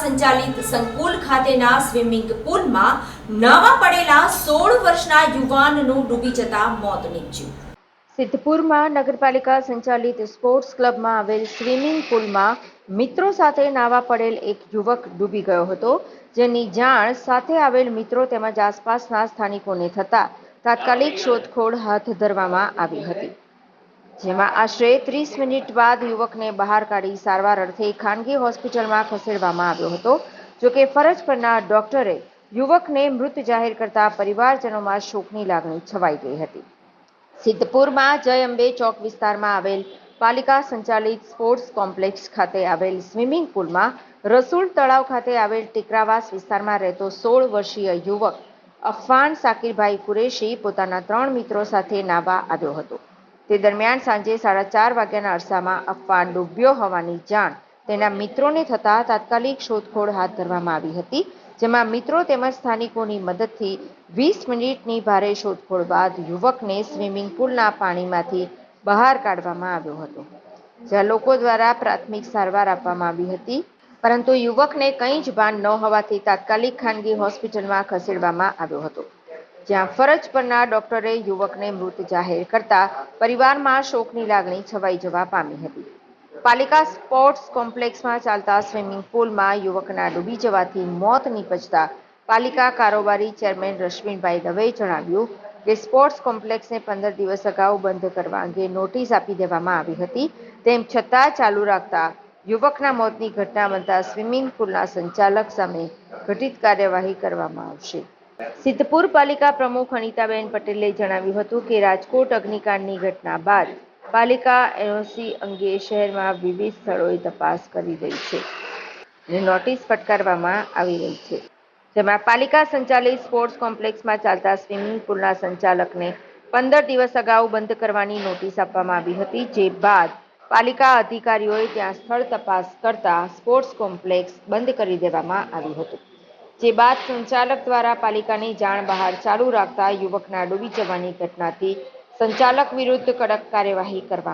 સંચાલિત સંકુલ ખાતેના સ્વિમિંગ પુલમાં નાવા પડેલા સોળ વર્ષના યુવાનનું ડૂબી જતા મોત નીપજ્યું. સિદ્ધપુરમાં નગરપાલિકા સંચાલિત સ્પોર્ટ્સ ક્લબમાં આવેલ સ્વિમિંગ પુલમાં મિત્રો સાથે નાવા પડેલ એક યુવક ડૂબી ગયો હતો, જેની જાણ સાથે આવેલ મિત્રો તેમજ આસપાસના સ્થાનિકોને થતા તાત્કાલિક શોધખોળ હાથ ધરવામાં આવી હતી. જેમાં આશરે ત્રીસ મિનિટ બાદ યુવકને બહાર કાઢી સારવાર અર્થે ખાનગી હોસ્પિટલમાં ખસેડવામાં આવ્યો હતો. જોકે ફરજ પરના ડોક્ટરે યુવકને મૃત જાહેર કરતા પરિવારજનોમાં શોકની લાગણી છવાઈ ગઈ હતી. સિદ્ધપુરમાં જય અંબે ચોક વિસ્તારમાં આવેલ પાલિકા સંચાલિત સ્પોર્ટ્સ કોમ્પ્લેક્સ ખાતે આવેલ સ્વિમિંગ પુલમાં રસુલ તળાવ ખાતે આવેલ ટીકરાવાસ વિસ્તારમાં રહેતો સોળ વર્ષીય યુવક અફવાન સાકિરભાઈ કુરેશી પોતાના ત્રણ મિત્રો સાથે નાવા આવ્યો હતો. તે દરમિયાન સાંજે સાડા ચાર વાગ્યાના અરસામાં અફવાન ડૂબ્યો હોવાની જાણ તેના મિત્રોને થતાં તાત્કાલિક શોધખોળ હાથ ધરવામાં આવી હતી, જેમાં મિત્રો તેમજ સ્થાનિકોની મદદથી વીસ મિનિટની ભારે શોધખોળ બાદ યુવકને સ્વિમિંગ પુલના પાણીમાંથી બહાર કાઢવામાં આવ્યો હતો. જ્યાં લોકો દ્વારા પ્રાથમિક સારવાર આપવામાં આવી હતી, પરંતુ યુવકને કંઈ જ ભાન ન હોવાથી તાત્કાલિક ખાનગી હોસ્પિટલમાં ખસેડવામાં આવ્યો હતો. જ્યાં ફરજ પરના ડોક્ટરે યુવકને મૃત જાહેર કરતા પરિવારમાં શોકની લાગણી છવાઈ જવા પામી હતી. પાલિકા સ્પોર્ટ્સ કોમ્પ્લેક્સમાં ચાલતા સ્વિમિંગ પુલમાં યુવકના ડૂબી જવાથી મોત નીપજતા પાલિકા કારોબારી ચેરમેન રશ્મિનભાઈ દવેએ જણાવ્યું કે સ્પોર્ટ્સ કોમ્પ્લેક્સને પંદર દિવસ અગાઉ બંધ કરવા અંગે નોટિસ આપી દેવામાં આવી હતી. તેમ છતાં ચાલુ રાખતા યુવકના મોતની ઘટના બનતા સ્વિમિંગ પુલના સંચાલક સામે ઘટિત કાર્યવાહી કરવામાં આવશે. સિદ્ધપુર પાલિકા પ્રમુખ અનિતાબેન પટેલે જણાવ્યું હતું કે રાજકોટ અગ્નિકાંડની ઘટના બાદ પાલિકા એનઓસી અંગે શહેરમાં વિવિધ સ્થળોએ તપાસ કરી રહી છે. અને નોટિસ ફટકારવામાં આવી રહી છે. જેમાં પાલિકા સંચાલિત સ્પોર્ટ્સ કોમ્પ્લેક્સમાં ચાલતા સ્વિમિંગ પુલના સંચાલકને પંદર દિવસ અગાઉ બંધ કરવાની નોટિસ આપવામાં આવી હતી, જે બાદ પાલિકા અધિકારીઓએ ત્યાં સ્થળ તપાસ કરતા સ્પોર્ટ્સ કોમ્પ્લેક્સ બંધ કરી દેવામાં આવ્યું હતું. જે બાદ સંચાલક દ્વારા પાલિકાની જાણ બહાર ચાલુ રાખતા યુવકના ડૂબી જવાની ઘટનાથી સંચાલક વિરુદ્ધ કડક કાર્યવાહી કરવામાં